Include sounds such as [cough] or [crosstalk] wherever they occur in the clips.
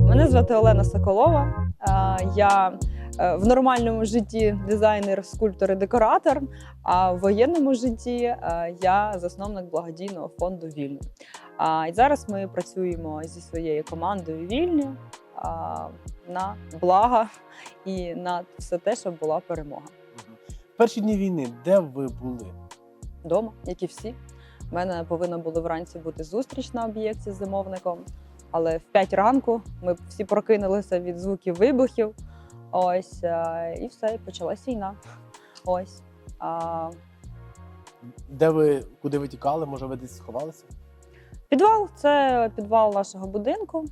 Мене звати Олена Соколова. Я е, в нормальному житті дизайнер, скульптор і декоратор. А в воєнному житті е, я засновник благодійного фонду Вільно. А, І зараз ми працюємо зі своєю командою Вільні на благо і на все те, щоб була перемога. Перші дні війни, де ви були? Дома, як і всі. У мене повинна була вранці бути зустріч на об'єкті з замовником. Але в 5 ранку ми всі прокинулися від звуків вибухів. Ось е, і все, і почалась війна. Ось. А, Де ви куди ви тікали? Може, ви десь сховалися? Підвал це підвал нашого будинку.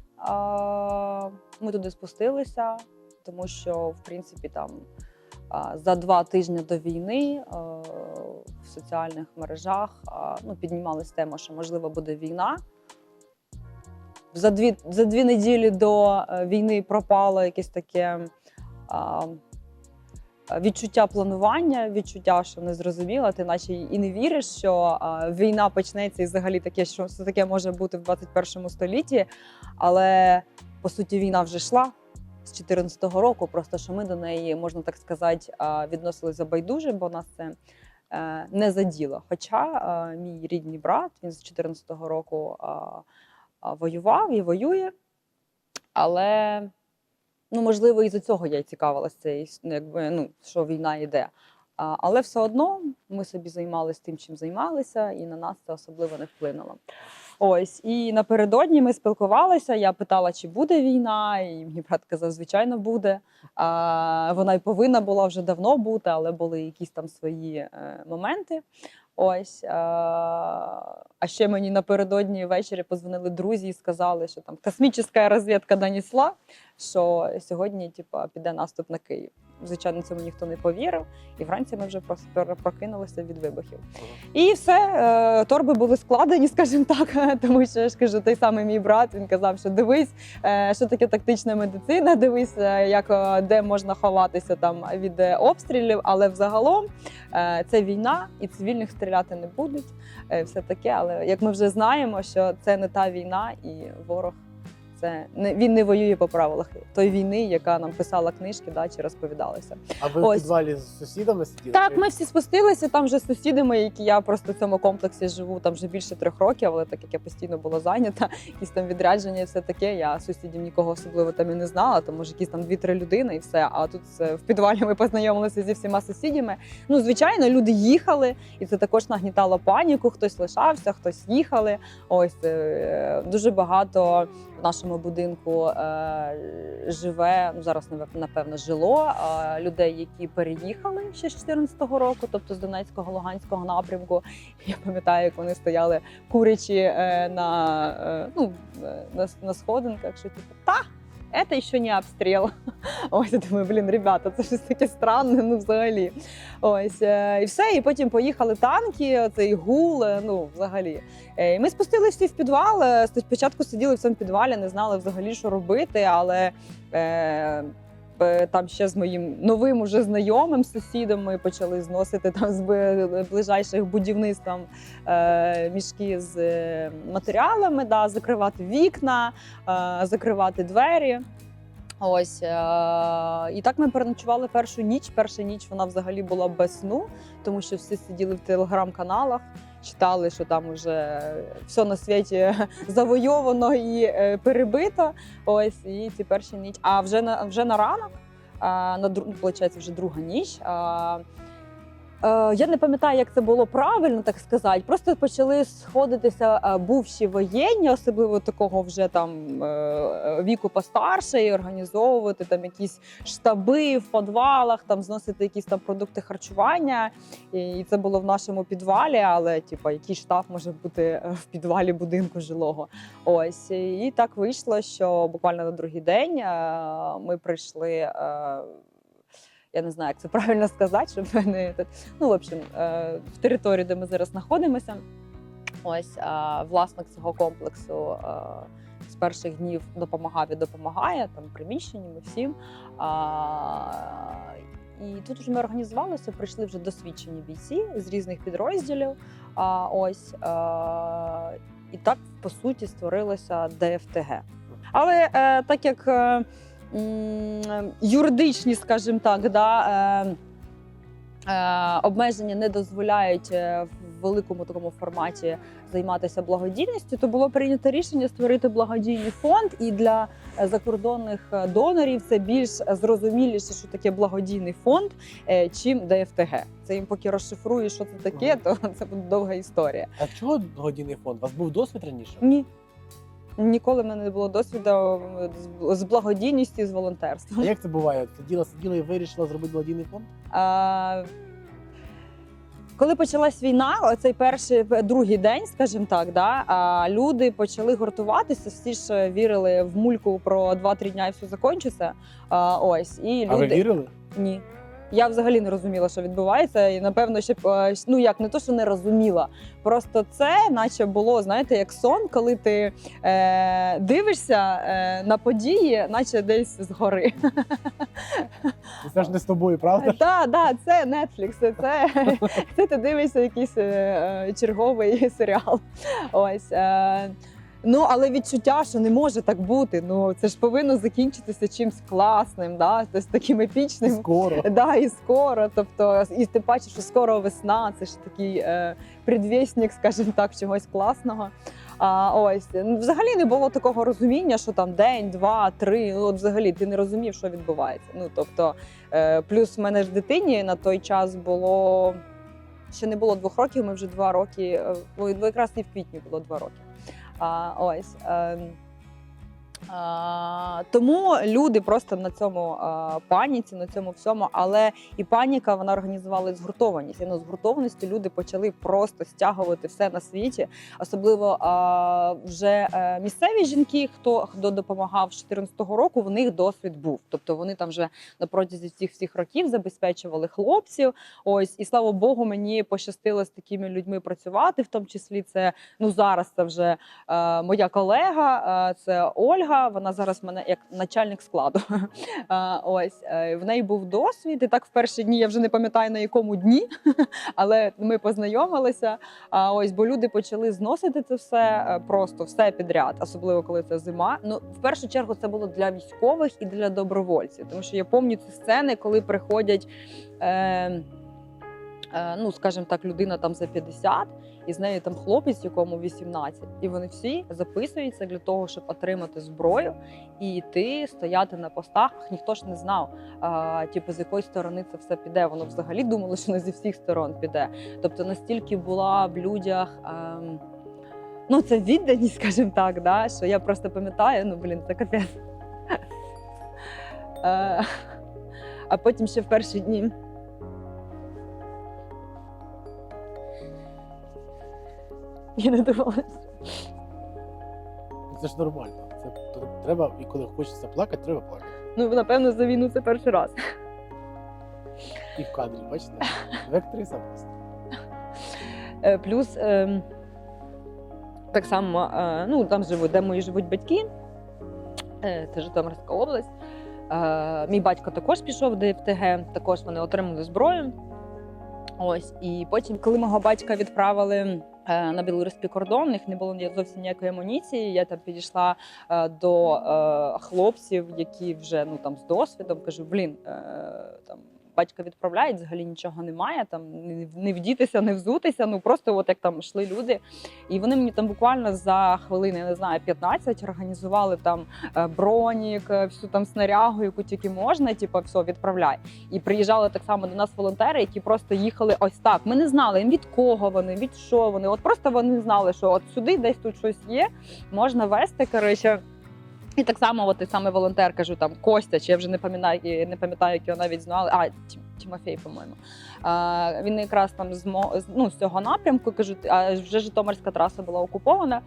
Ми туди спустилися, тому що, в принципі, там за два тижні до війни в соціальних мережах ну, піднімалась тема, що можливо буде війна. За дві, за дві неділі до е, війни пропало якесь таке а, відчуття планування, відчуття, що не зрозуміло, ти наче і не віриш, що а, війна почнеться і взагалі таке, що це таке може бути в 21 столітті. Але по суті війна вже йшла з 2014 року. Просто що ми до неї, можна так сказати, відносилися байдуже, бо нас це е, не заділо. Хоча е, мій рідний брат він з 2014 року воював і воює. Але ну, можливо, із-за цього я й цікавилася, цією ну, якби, ну, що війна йде. Але все одно ми собі займалися тим, чим займалися, і на нас це особливо не вплинуло. Ось, і напередодні ми спілкувалися. Я питала, чи буде війна, і мій брат казав, звичайно, буде. А, вона й повинна була вже давно бути, але були якісь там свої е, моменти. Ось. А, а ще мені напередодні ввечері позвонили друзі і сказали, що там космічна розвідка донесла, що сьогодні типа, піде наступ на Київ. Звичайно, цьому ніхто не повірив, і вранці ми вже прокинулися від вибухів. І все, е, торби були складені, [laughs] скажімо так, тому що я ж кажу, той самий мій брат він казав, що дивись, е, що таке тактична медицина, дивись, е, як де можна ховатися там від обстрілів, але взагалом це війна, і цивільних стріляти не будуть. Все таке, але як ми вже знаємо, що це не та війна, і ворог це не він не воює по правилах тої війни, яка нам писала книжки, да, чи розповідалася. А ви Ось. в підвалі з сусідами сиділи? Так, ми всі спустилися. Там вже з сусідами, які я просто в цьому комплексі живу там вже більше трьох років, але так як я постійно була зайнята, [laughs] якісь там відрядження, і все таке. Я сусідів нікого особливо там і не знала. Тому може якісь там дві-три людини, і все. А тут е, в підвалі ми познайомилися зі всіма сусідями. Ну, звичайно, люди їхали, і це також нагнітало паніку. Хтось лишався, хтось їхали. Ось е, дуже багато нашому будинку е, живе. Ну зараз напевно жило е, людей, які переїхали ще з 14-го року, тобто з Донецького, Луганського напрямку. Я пам'ятаю, як вони стояли курячі е, на, ну, на, на сходинках, що типу, та. Это еще не обстріл. [laughs] Ось я думаю, блін, ребята, це щось таке странне, ну взагалі. Ось е, і все. І потім поїхали танки, цей гул. е, Ну, взагалі. Е, І ми спустилися в підвал. Спочатку сиділи в цьому підвалі, не знали взагалі, що робити, але там ще з моїм новим уже знайомим сусідом ми почали зносити там з ближайших будівництв там, е, мішки з е, матеріалами, да, закривати вікна, е, закривати двері. Ось е, і так ми переночували першу ніч. Перша ніч вона взагалі була без сну, тому що всі сиділи в телеграм-каналах, читали, що там уже все на світі [laughs] завойовано і е, перебито. Ось і ці перші ніч. А вже на вже на ранок, на дру- вже друга ніч. Я не пам'ятаю, як це було правильно так сказати. Просто почали сходитися е, бувші воєнні, особливо такого вже там е, віку постарше, і організовувати там якісь штаби в підвалах, там зносити якісь там продукти харчування. І це було в нашому підвалі. Але типу, який штаб може бути е, в підвалі будинку жилого? Ось і так вийшло, що буквально на другий день е, ми прийшли. Е, Я не знаю, як це правильно сказати, щоб [laughs] не. Ну, в общем, е, в території, де ми зараз знаходимося, ось е, власник цього комплексу е, з перших днів допомагав і допомагає там приміщенням і всім. І тут вже ми організувалися, прийшли вже досвідчені бійці з різних підрозділів. А, ось а, і так по суті створилося ДФТГ. Але е, так як е, юридичні, скажімо так, да, е, е, обмеження не дозволяють е, в великому такому форматі займатися благодійністю, то було прийнято рішення створити благодійний фонд. І для закордонних донорів це більш зрозуміліше, що таке благодійний фонд, е, чим ДФТГ. Це їм поки розшифрує, що це таке, то це буде довга історія. А чого благодійний фонд? У вас був досвід раніше? Ні. Ніколи в мене не було досвіду е, з- благодійністю, з А як це буває? Сиділа, сиділа і вирішила зробити благодійний фонд? А, коли почалась війна, оцей перший другий день, скажімо так, да, а, люди почали гуртуватися. Всі ж вірили в мульку про 2-3 дня і все закінчиться. А, ось і А ви люди вірили? ні. Я взагалі не розуміла, що відбувається, і напевно, ще е, ну як не то, що не розуміла. Просто це, наче було, знаєте, як сон, коли ти е, дивишся е, на події, наче десь згори. Це ж не з тобою, правда? Так, да, це Netflix, це, це ти дивишся якийсь е, е, черговий серіал. Ось. Ну, але відчуття, що не може так бути. Ну, це ж повинно закінчитися чимось класним, да? тобто таким епічним. Скоро. Да, і скоро. Тобто, і ти бачиш, що скоро весна, це ж такий е, предвісник, скажімо так, чогось класного. А ось ну, взагалі не було такого розуміння, що там день, два, три. Ну от взагалі ти не розумів, що відбувається. Ну тобто, е, плюс в мене ж дитині на той час було ще не було двох років. Ми вже два роки. е, ой, якраз і в квітні було два роки. А, ось. ем, а, тому люди просто на цьому паніці, на цьому всьому, але і паніка вона організувала згуртованість. І на згуртованості люди почали просто стягувати все на світі. Особливо вже е, місцеві жінки, хто хто допомагав з 14-го року, в них досвід був. Тобто вони там вже на протязі цих всіх років забезпечували хлопців. Ось і слава Богу, мені пощастило з такими людьми працювати. В тому числі це ну зараз це вже е, моя колега, е, це Ольга. Вона зараз в мене як начальник складу. [laughs] Ось е, в неї був досвід. І так в перші дні я вже не пам'ятаю на якому дні, [laughs] але ми познайомилися. А ось бо люди почали зносити це все е, просто все підряд, особливо коли це зима. Ну в першу чергу це було для військових і для добровольців, тому що я пам'ятаю ці сцени, коли приходять. Е, е, Ну, скажімо так, людина там за 50, і з нею там хлопець, якому 18. І вони всі записуються для того, щоб отримати зброю і йти стояти на постах. Ніхто ж не знав, а, типу, з якої сторони це все піде. Воно взагалі думало, що не зі всіх сторон піде. Тобто настільки була в людях. ем, Ну, це відданість, скажімо так, да? що я просто пам'ятаю, ну блін, це капець. Е, А потім ще в перші дні. Я не думала. Це ж нормально. Це треба, і коли хочеться плакати, треба плакати. Ну, напевно, за війну це перший раз. І в кадрі, бачите? Ви актриса просто. Е, Плюс ем, так само, е, ну там живуть, де мої живуть батьки. Е, Це Житомирська область. Мій батько також пішов в ДФТГ, також вони отримали зброю. Ось, і потім, коли мого батька відправили на білоруський кордон, них не було зовсім ніякої амуніції. Я там підійшла е, до е, хлопців, які вже ну там з досвідом кажу: блін, е, там батька відправляють, взагалі нічого немає. Там не, вдітися, не взутися. Ну просто от як там йшли люди. І вони мені там буквально за хвилини, я не знаю, 15 організували там е, бронік, е, всю там снарягу, яку тільки можна, типу, все, відправляй. І приїжджали так само до нас волонтери, які просто їхали ось так. Ми не знали від кого вони, від що вони. От просто вони знали, що от сюди десь тут щось є, можна вести. Коротше. І так само, от і саме волонтер, кажу, там Костя, чи я вже не пам'ятаю, не пам'ятаю, як його навіть знали. А, Тім- по-моєму. Він якраз там з, ну, з цього напрямку кажу, а вже Житомирська траса була окупована.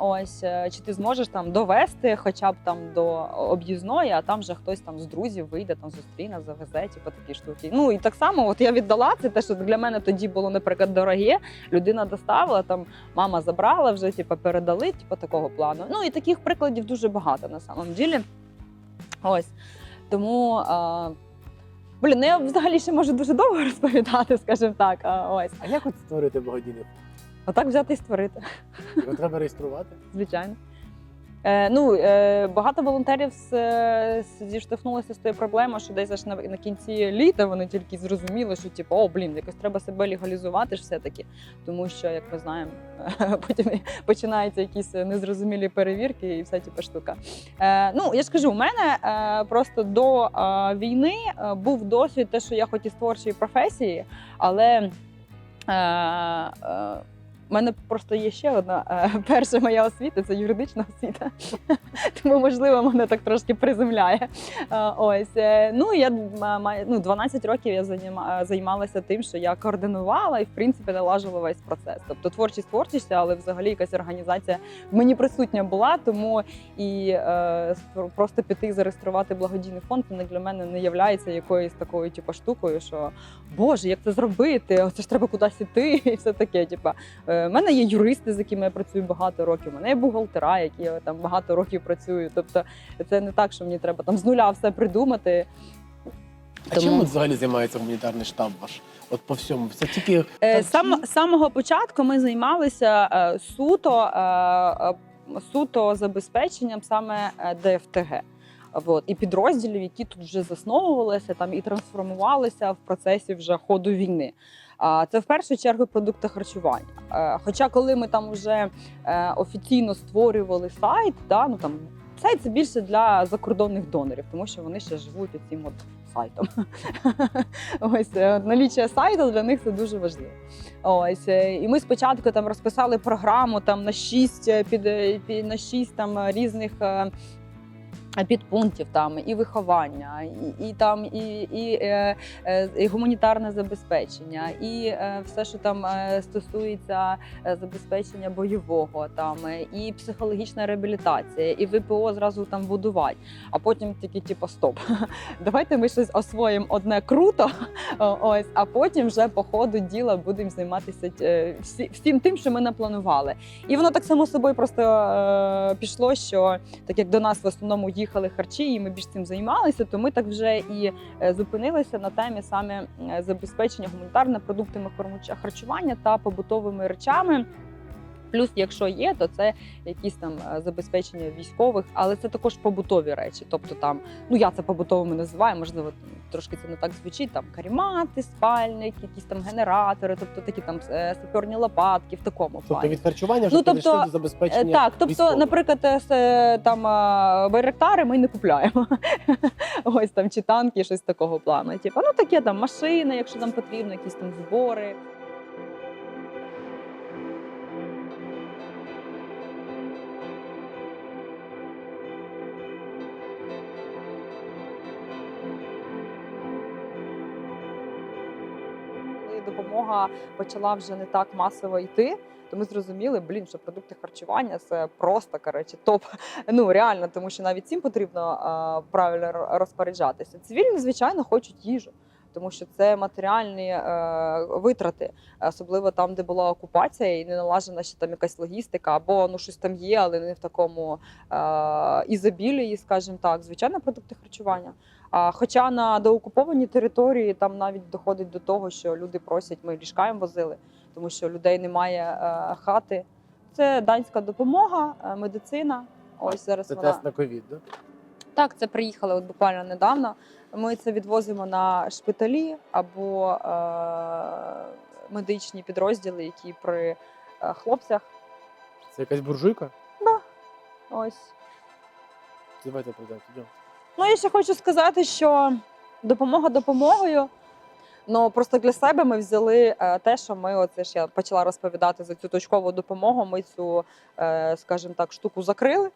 Ось е, чи ти зможеш там довести хоча б там до об'їзної, а там вже хтось там з друзів вийде, там зустріне, завезе, типу такі штуки. Ну і так само, от я віддала це, те, що для мене тоді було, наприклад, дороге. Людина доставила, там мама забрала вже, типу, передали, типу такого плану. Ну і таких прикладів дуже багато на самом ділі. Ось тому. А, Блін, ну я взагалі ще можу дуже довго [laughs] розповідати, скажімо так. А, ось. А як от створити благодійний? Отак взяти і створити, Його треба реєструвати? звичайно. Е, ну, е, багато волонтерів е, зіштовхнулися з тою проблемою, що десь аж на, кінці літа вони тільки зрозуміли, що типу, о, блін, якось треба себе легалізувати ж все-таки. Тому що, як ми знаємо, [laughs] потім починаються якісь незрозумілі перевірки і вся типу штука. Ну, я ж кажу, у мене просто до війни був досвід, те, що я хоч і з творчої професії, але. Мене просто є ще одна е, [laughs] перша моя освіта це юридична освіта. [laughs] Тому, можливо, мене так трошки приземляє. Е, Ось е, ну я ну, 12 років я займалася тим, що я координувала і в принципі налажувала весь процес. Тобто творчість творчість, але взагалі якась організація мені присутня була. Тому і просто піти зареєструвати благодійний фонд це для мене не являється якоюсь такою, типу, штукою, що Боже, як це зробити? Оце ж треба кудись іти, [laughs] і все таке. Типа, Е, У мене є юристи, з якими я працюю багато років. У мене є бухгалтера, які я там багато років працюю. Тобто, це не так, що мені треба там з нуля все придумати. А Тому- чим от взагалі займається гуманітарний штаб ваш? От по всьому. Це тільки Е. Сам з самого початку ми займалися е, суто, е, е, суто забезпеченням саме е, ДФТГ. От, і підрозділів, які тут вже засновувалися там і трансформувалися в процесі вже ходу війни. Це в першу чергу продукти харчування. Е, Хоча, коли ми там вже е, офіційно створювали сайт, да, ну там сайт це більше для закордонних донорів, тому що вони ще живуть цим от сайтом. [laughs] Ось е, наліччя сайту для них це дуже важливо. Ось і ми спочатку там розписали програму там на шість під, під на шість там різних. Е, Підпунктів там і виховання, і, і там і, і, е, е, і гуманітарне забезпечення, і е, все, що там стосується забезпечення бойового, там і психологічна реабілітація, і ВПО зразу там будувати. А потім такі, типу, стоп. [laughs] Давайте ми щось освоїмо одне круто, ось, а потім вже по ходу діла будемо займатися всі, всім тим, що ми напланували. І воно так само собою просто е, пішло, що так як до нас в основному їхали харчі, і ми більш цим займалися, то ми так вже і е, зупинилися на темі саме е, забезпечення гуманітарними продуктами харчування та побутовими речами. Плюс, якщо є, то це якісь там е, забезпечення військових, але це також побутові речі. Тобто там, ну я це побутовими називаю, можливо, трошки це не так звучить. Там карімати, спальник, якісь там генератори, тобто такі там е, саперні лопатки в такому тобто плані. від харчування вже Ну, тобто, до Е, забезпечення. Так, тобто, військових. наприклад, е, е, там е, байрактари ми не купляємо. [laughs] Ось там чи танки, щось такого плану. Типу, ну таке там машини, якщо нам потрібно, якісь там збори. Допомога почала вже не так масово йти, то ми зрозуміли, блін, що продукти харчування це просто коротше, топ. [laughs] Ну реально, тому що навіть цим потрібно а, правильно розпоряджатися. Цивільні, звичайно, хочуть їжу. Тому що це матеріальні е, витрати, особливо там, де була окупація, і не налажена ще там якась логістика, або ну щось там є, але не в такому е, ізобілії, скажімо так, звичайно, продукти харчування. А, хоча на доокупованій території там навіть доходить до того, що люди просять, ми ліжка їм возили, тому що людей немає е, хати. Це данська допомога, е, медицина. Ось зараз Це вона тест на ковід, да? так, це приїхали от буквально недавно. Ми це відвозимо на шпиталі або е, медичні підрозділи, які при е, хлопцях. Це якась буржуйка? Так. Ось. Давайте прийдемо. Ну, я ще хочу сказати, що допомога допомогою. Ну просто для себе ми взяли е, те, що ми оце ж я почала розповідати за цю точкову допомогу. Ми цю, е, скажімо так, штуку закрили.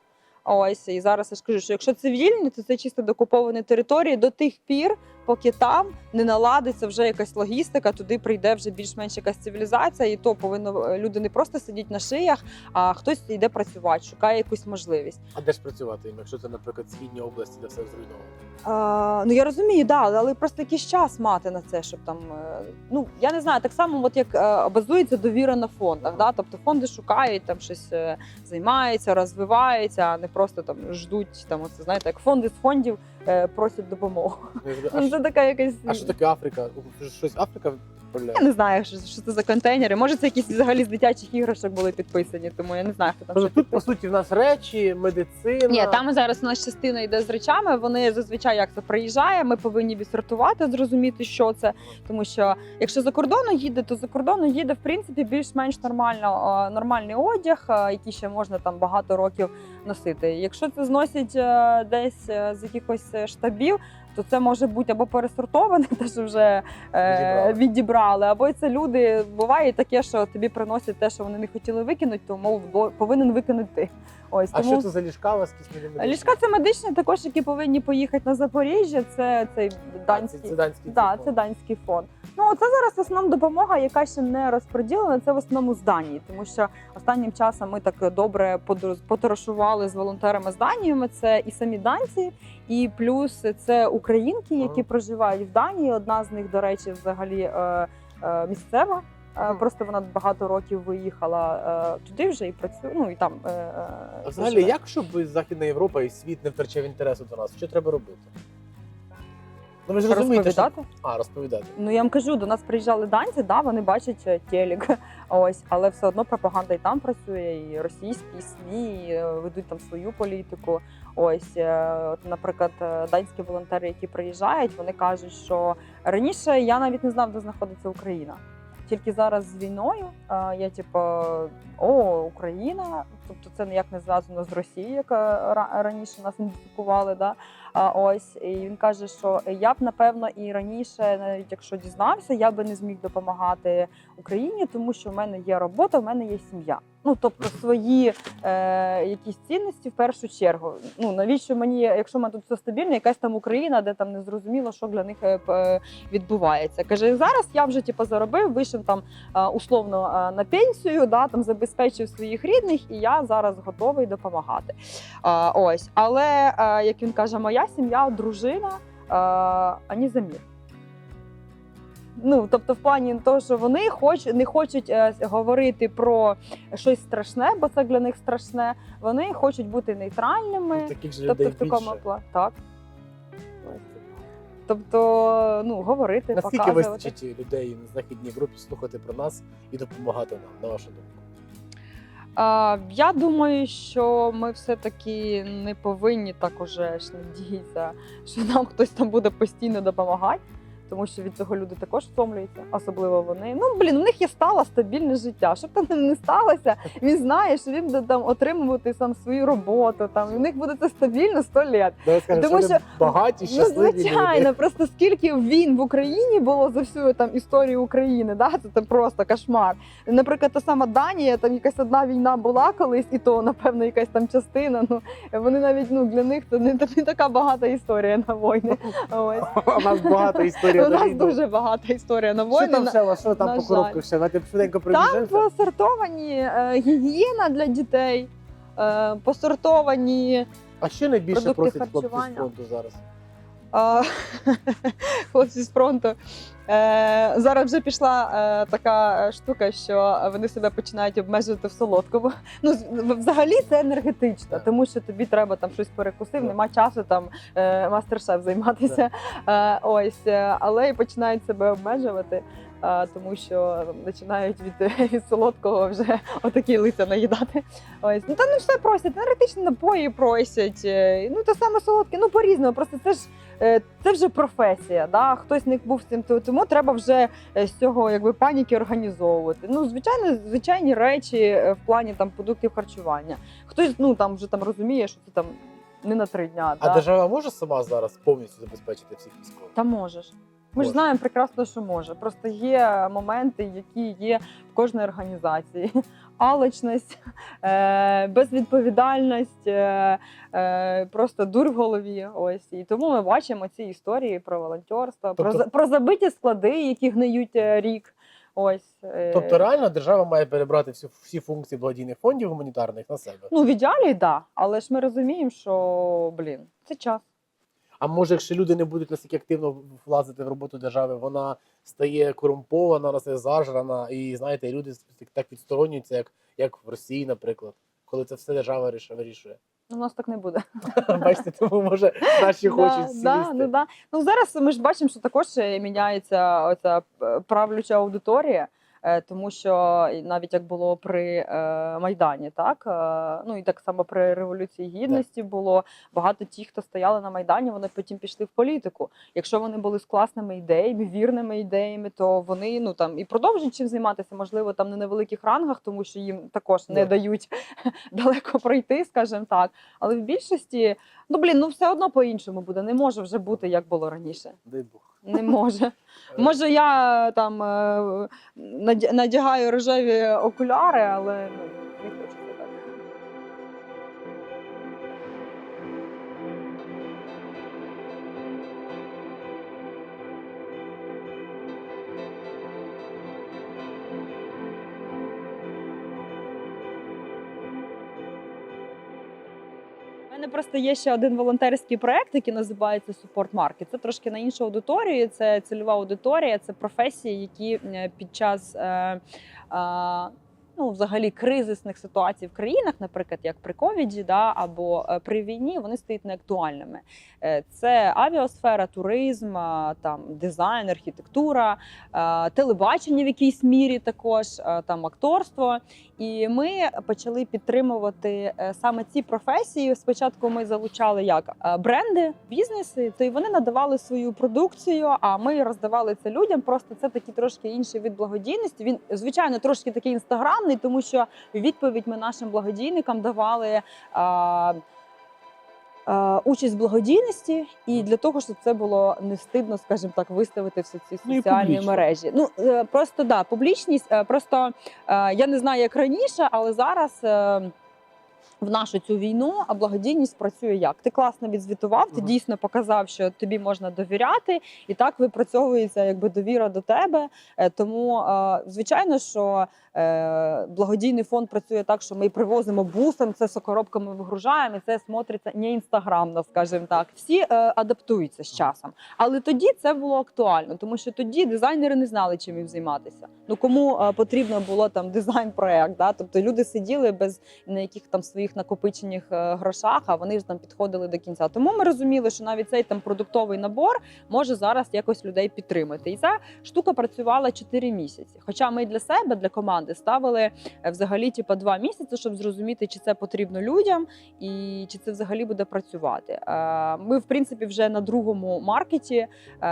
Ось і зараз я ж кажу, що якщо цивільні, то це чисто докуповані території до тих пір, поки там не наладиться вже якась логістика, туди прийде вже більш-менш якась цивілізація, і то повинно е, люди не просто сидіти на шиях, а хтось йде працювати, шукає якусь можливість. А де ж працювати їм, якщо це, наприклад, східні області, де все зруйновано? Ну я розумію, да, але просто якийсь час мати на це, щоб там е, ну я не знаю, так само, от як е, базується довіра на фондах. Да? Тобто фонди шукають там щось займаються, розвиваються, а не просто там ждуть там. Оце знаєте, як фонди з фондів просять допомогу. Ну, а це така якась. А що таке Африка? Щось Африка Я не знаю, що, що це за контейнери. Може, це якісь взагалі з дитячих іграшок були підписані, тому я не знаю, хто там Тобто що тут, по суті, в нас речі, медицина. Ні, там зараз у нас частина йде з речами. Вони зазвичай як це приїжджає. Ми повинні відсортувати, зрозуміти, що це. Тому що якщо за кордону їде, то за кордону їде в принципі більш-менш нормально нормальний одяг, який ще можна там багато років носити. Якщо це зносять е, десь е, з якихось е, штабів. То це може бути або пересортоване, [laughs] те, що вже е, Відібрали. або це люди буває таке, що тобі приносять те, що вони не хотіли викинути, то мов повинен викинути ти. Ось А тому що це за ліжка у вас якісь? Ліжка це медичні, також які повинні поїхати на Запоріжжя. Це цей А, це, данський. це данський Да, це данський фонд. Ну це зараз в основному допомога, яка ще не розподілена. Це в основному з Данії, тому що останнім часом ми так добре подор- з волонтерами з Даніями. Це і самі данці, і плюс це українки, які Ага. проживають в Данії. Одна з них, до речі, взагалі е, е, місцева. Е, Просто вона багато років виїхала е, туди вже і працює. Ну і там е, А взагалі, як щоб Західна Європа і світ не втрачав інтересу до нас? Що треба робити? Ну ви ж розумієте, що... А, розповідати. Ну я вам кажу, до нас приїжджали данці, да, вони бачать телек, [laughs] ось, але все одно пропаганда і там працює, і російські і СМІ і, ведуть там свою політику. Ось, от, наприклад, данські волонтери, які приїжджають, вони кажуть, що раніше я навіть не знав, де знаходиться Україна. Тільки зараз з війною я типу, о, Україна, тобто це ніяк не зв'язано з Росією, ра- раніше нас ідентифікували. Да? А ось і він каже, що я б напевно і раніше, навіть якщо дізнався, я би не зміг допомагати Україні, тому що в мене є робота, в мене є сім'я. Ну тобто свої е, якісь цінності в першу чергу. Ну навіщо мені, якщо мене тут все стабільно, якась там Україна, де там не зрозуміло, що для них е, е, відбувається. Каже, зараз я вже типу, заробив, вийшов там е, условно е, на пенсію, да там забезпечив своїх рідних, і я зараз готовий допомагати. А, ось, але е, як він каже, моя сім'я, дружина, е, ані за мір. Ну, тобто, в плані того, що вони хоч, не хочуть е, говорити про щось страшне, бо це для них страшне. Вони хочуть бути нейтральними. Таких же Тобто людей в такому більше. так. Тобто, ну, говорити, Наскільки показувати. вистачить людей на Західній Європі слухати про нас і допомагати нам, на вашу думку? А, я думаю, що ми все-таки не повинні так уже ж надіятися, що нам хтось там буде постійно допомагати. Тому що від цього люди також втомлюються, особливо вони. Ну блін, у них є стало стабільне життя. Щоб там не сталося, він знає, що він буде там отримувати сам свою роботу. Там і в них буде це стабільно 100 літ. Тому що що- багаті, Ну, звичайно, люди. просто скільки війн в Україні було за всю там історію України, да? це, це просто кошмар. Наприклад, та сама Данія, там якась одна війна була колись, і то, напевно, якась там частина. Ну вони навіть ну для них це не, не така багата історія на війни. [laughs] Ось. У нас багато історій. У нас дуже багата історія на Що там все. Що там по коробку все? Давайте швиденько Там посортовані е, гігієна для дітей, е, посортовані А що найбільше просять хлопці з фронту зараз? [laughs] Хлопці з фронту. Е, зараз вже пішла е, така штука, що вони себе починають обмежувати в солодкому. [laughs] Ну, взагалі це енергетично, тому що тобі треба там щось перекусив, нема часу там е, мастер-шеф займатися. Е, ось, е, але і починають себе обмежувати. е, Тому що починають від, [laughs] від солодкого вже [laughs] отакі лиця наїдати. Ось ну та ну все просять, енергетичні напої просять. е, Ну те саме солодке, ну по-різному. Просто це ж е, це вже професія. Да? Хтось не був з цим, то- тому треба вже е, з цього якби паніки організовувати. Ну, звичайно, звичайні речі е, в плані там продуктів харчування. Хтось ну там вже там розуміє, що це там не на три дня. А да? держава може сама зараз повністю забезпечити всіх військових? Та можеш. Ми ж знаємо прекрасно, що може. Просто є моменти, які є в кожній організації: [laughs] алчність, е, безвідповідальність, е, е, просто дур в голові. Ось і тому ми бачимо ці історії про волонтерство, про, Тобто- за- про забиті склади, які гниють рік. Ось Тобто реально держава має перебрати всі, всі функції благодійних фондів гуманітарних на себе. ну в ідеалі, так, да, але ж ми розуміємо, що блін, це час. А може, якщо люди не будуть настільки активно влазити в роботу держави, вона стає корумпована, вона стає зажрана, і знаєте, люди так відсторонюються, як, як в Росії, наприклад, коли це все держава ріш- вирішує. У нас так не буде. [laughs] Бачите, тому може наші [laughs] хочуть всі да, ну, да. ну зараз ми ж бачимо, що також е, міняється оця е, правляча аудиторія. Е, Тому що навіть як було при е, Майдані, так е, ну і так само при Революції Гідності було багато тих, хто стояли на Майдані, вони потім пішли в політику. Якщо вони були з класними ідеями, вірними ідеями, то вони ну там і продовжують чим займатися, можливо, там не на великих рангах, тому що їм також не Да. дають [laughs] далеко пройти, скажімо так. Але в більшості, ну блін, ну все одно по-іншому буде. Не може вже бути як було раніше. Дай Бог. Не може. Може, я там е, надягаю рожеві окуляри, але ну не хочеться мене просто є ще один волонтерський проект, який називається Support Market. Це трошки на іншу аудиторію. Це цільова аудиторія, це професії, які е, під час е, е, ну, взагалі кризисних ситуацій в країнах, наприклад, як при ковіді, да, або е, при війні, вони стають неактуальними. Е, Це авіасфера, туризм, е, там дизайн, архітектура, телебачення в якійсь мірі, також там акторство. І ми почали підтримувати саме ці професії. Спочатку ми залучали як бренди, бізнеси, то й вони надавали свою продукцію. А ми роздавали це людям. Просто це такий трошки інший від благодійності. Він звичайно трошки такий інстаграмний, тому що відповідь ми нашим благодійникам давали. А, е, Участь в благодійності, і для того, щоб це було не стидно, скажімо так, виставити всі ці Ну, соціальні ну, мережі. Ну е, просто да, публічність. е, Просто е, я не знаю, як раніше, але зараз. В нашу цю війну а благодійність працює як? Ти класно відзвітував, ти Мгм. дійсно показав, що тобі можна довіряти, і так випрацьовується якби довіра до тебе. Е, Тому, е, звичайно, що е, благодійний фонд працює так, що ми привозимо бусом, це все коробками вигружаємо, і це смотриться не інстаграмно, скажімо так. Всі адаптуються з часом. Але тоді це було актуально, тому що тоді дизайнери не знали, чим їм займатися. Ну кому потрібно було там дизайн-проект, да? тобто люди сиділи без на яких там своїх накопичених е, грошах, а вони ж там підходили до кінця. Тому ми розуміли, що навіть цей там продуктовий набор може зараз якось людей підтримати. І ця штука працювала 4 місяці. Хоча ми для себе, для команди, ставили е, взагалі типа 2 місяці, щоб зрозуміти, чи це потрібно людям і чи це взагалі буде працювати. Е, Ми, в принципі, вже на другому маркеті,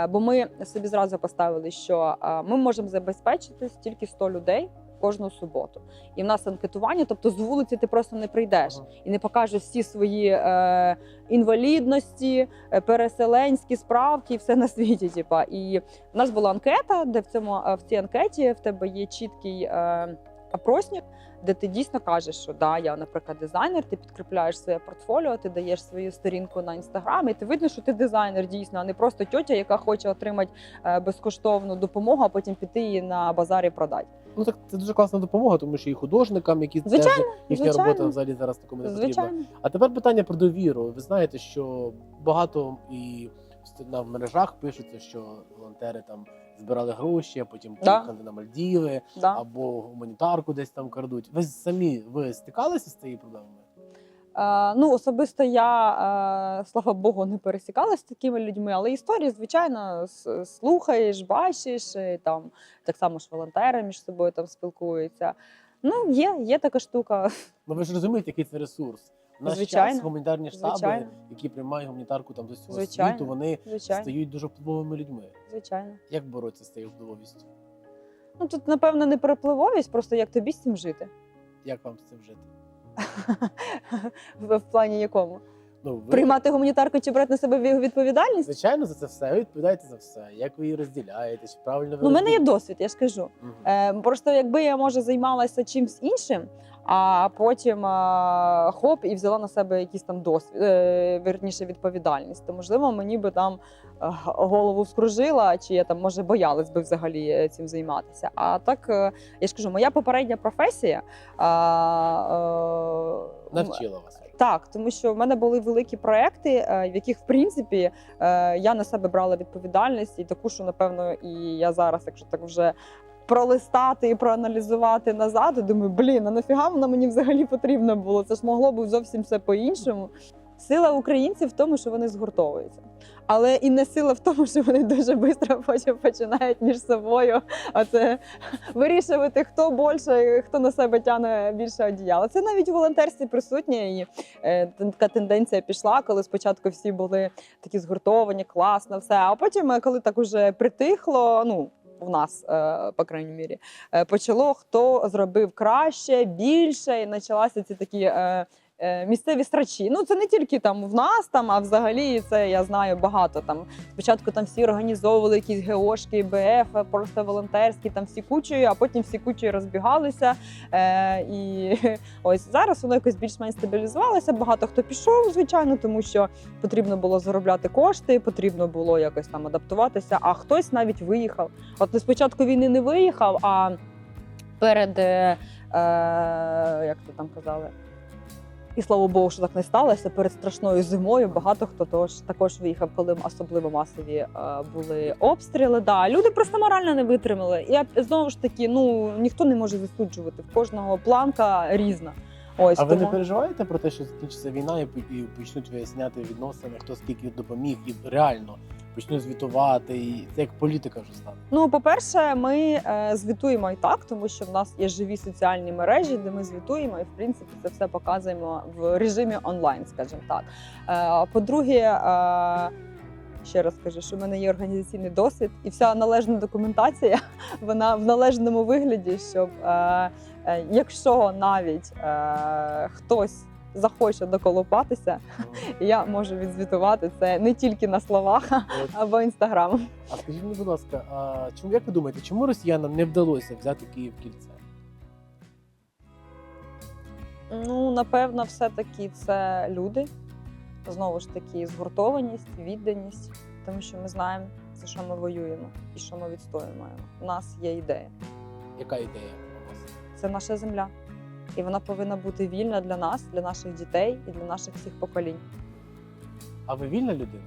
бо ми собі зразу поставили, що ми можемо забезпечити тільки 100 людей. Кожну суботу, і в нас анкетування, тобто з вулиці ти просто не прийдеш Ага. і не покажеш всі свої е, інвалідності, е, переселенські справки, і все на світі. Типа. І в нас була анкета, де в цьому е, в цій анкеті в тебе є чіткий е, опросник, де ти дійсно кажеш, що да, я, наприклад, дизайнер, ти підкріпляєш своє портфоліо, ти даєш свою сторінку на інстаграм, і ти видно, що ти дизайнер дійсно, а не просто тьотя, яка хоче отримати е, безкоштовну допомогу, а потім піти її на базарі продати. Ну так це дуже класна допомога, тому що і художникам, які Звичайно, теж їхня звичайно. робота взагалі зараз такому не потрібна. Звичайно. А тепер питання про довіру. Ви знаєте, що багато і на в мережах пишуться, що волонтери там збирали гроші, а потім Да. поїхали на Мальдіви Да. або гуманітарку десь там крадуть. Ви самі ви стикалися з цією проблемою? Е, ну, особисто я, е, слава Богу, не пересікалася з такими людьми, але історії, звичайно, слухаєш, бачиш, і там так само ж волонтери між собою там спілкуються. Ну, є, є така штука. Ну ви ж розумієте, який це ресурс. Наш Звичайно. час гуманітарні штаби, Звичайно. які приймають гуманітарку там з усього Звичайно. світу, вони Звичайно, стають дуже впливовими людьми. звичайно. Як боротися з цією впливовістю? Ну тут, напевно, не перепливовість, просто як тобі з цим жити. Як вам з цим жити? В, в плані якому? Ну ви Приймати гуманітарку чи брати на себе ві- відповідальність? звичайно за це все. Ви відповідаєте за все. Як ви її розділяєте? Чи правильно ви Ну, у мене є досвід, я ж кажу. Угу. Е, просто якби я може займалася чимось іншим, а потім е, хоп і взяла на себе якийсь там досвід, е, вірніше відповідальність, то можливо мені би там е, голову вскружила, чи я там може боялась би взагалі цим займатися. А так я ж кажу, моя попередня професія. А, е, Навчила вас. так, тому що в мене були великі проекти, в яких в принципі я на себе брала відповідальність і таку, що напевно і я зараз, якщо так вже пролистати і проаналізувати назад. І думаю, блін, а нафіга воно мені взагалі потрібно було? Це ж могло б зовсім все по-іншому. Сила українців в тому, що вони згуртовуються. Але і не сила в тому, що вони дуже швидко потім починають між собою. А це вирішувати, хто більше, хто на себе тягне більше одіяла. Це навіть у волонтерстві присутнє. І е, така тенденція пішла, коли спочатку всі були такі згуртовані, класно, все. А потім, е, коли так уже притихло, ну. В нас, е, по крайній мірі, е, почало хто зробив краще, більше, і почалися ці такі е, місцеві страчі. Ну це не тільки там в нас, там, а взагалі це я знаю багато. Там спочатку там всі організовували якісь ГОшки, БФ, просто волонтерські, там всі кучею, а потім всі кучею розбігалися. Е, і [laughs] ось зараз воно якось більш-менш стабілізувалося. Багато хто пішов, звичайно, тому що потрібно було заробляти кошти, потрібно було якось там адаптуватися. А хтось навіть виїхав. От не спочатку війни не виїхав, а перед е, е, як то там казали. І слава Богу, що так не сталося. Перед страшною зимою багато хто тож також виїхав, коли особливо масові е, були обстріли. Да, люди просто морально не витримали. І знову ж таки, ну ніхто не може засуджувати. В кожного планка різна. Ось А ви не переживаєте про те, що закінчиться війна і і почнуть виясняти відносини, хто скільки допоміг, і реально почнуть звітувати, і це як політика вже стане. Ну, по-перше, ми е, звітуємо і так, тому що в нас є живі соціальні мережі, де ми звітуємо, і в принципі це все показуємо в режимі онлайн, скажімо так. Е, по-друге, е, ще раз кажу, що в мене є організаційний досвід, і вся належна документація [laughs] вона в належному вигляді, щоб е, якщо навіть е, хтось захоче доколупатися, я можу відзвітувати це не тільки на словах або інстаграмом. А скажіть мені, будь ласка, а чому як ви думаєте, чому росіянам не вдалося взяти Київ кільце? Ну, напевно, все-таки це люди. Знову ж таки, згуртованість, відданість, тому що ми знаємо, за що ми воюємо і що ми відстоюємо. У нас є ідея. Яка ідея? Це наша земля. І вона повинна бути вільна для нас, для наших дітей і для наших всіх поколінь. А ви вільна людина?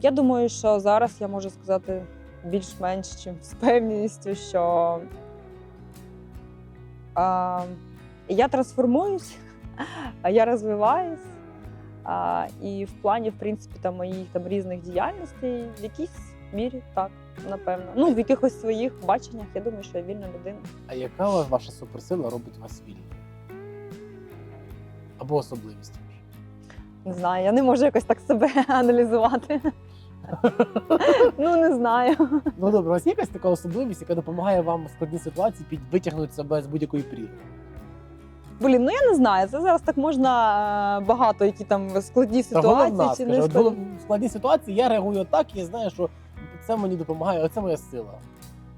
Я думаю, що зараз я можу сказати більш-менш чим з певністю, що а, я трансформуюсь, я розвиваюсь. А, і в плані, в принципі, там моїх там різних діяльностей в якійсь мірі так, напевно. Ну, в якихось своїх баченнях, я думаю, що я вільна людина. А яка ваша суперсила робить вас вільним? Або особливість? Не знаю, я не можу якось так себе [laughs] аналізувати. ну, не знаю. Ну добре, у вас є якась така особливість, яка допомагає вам в складній ситуації під витягнути себе з будь-якої прірви? Блін, ну я не знаю. Це зараз так можна е, багато, які там складні Та головна, ситуації чи скажи, не от складні. голов- в складній ситуації я реагую так, я знаю, що це мені допомагає, оце моя сила.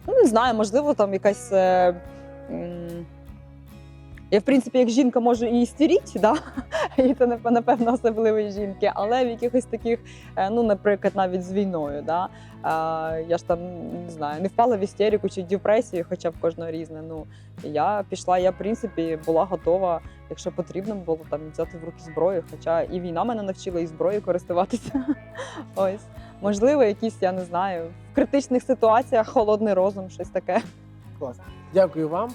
Ну, не знаю, можливо, там якась. Е, я, в принципі, як жінка можу і істеріть, да? і це напевно особливої жінки, але в якихось таких, е, ну, наприклад, навіть з війною, да? я ж там не знаю, не впала в істерику чи в депресію, хоча б кожного різне. Ну, я пішла, я, в принципі, була готова, якщо потрібно було там взяти в руки зброю. Хоча і війна мене навчила і зброєю користуватися. [laughs] Ось. Можливо, якісь, я не знаю, в критичних ситуаціях холодний розум, щось таке. Клас. Дякую вам.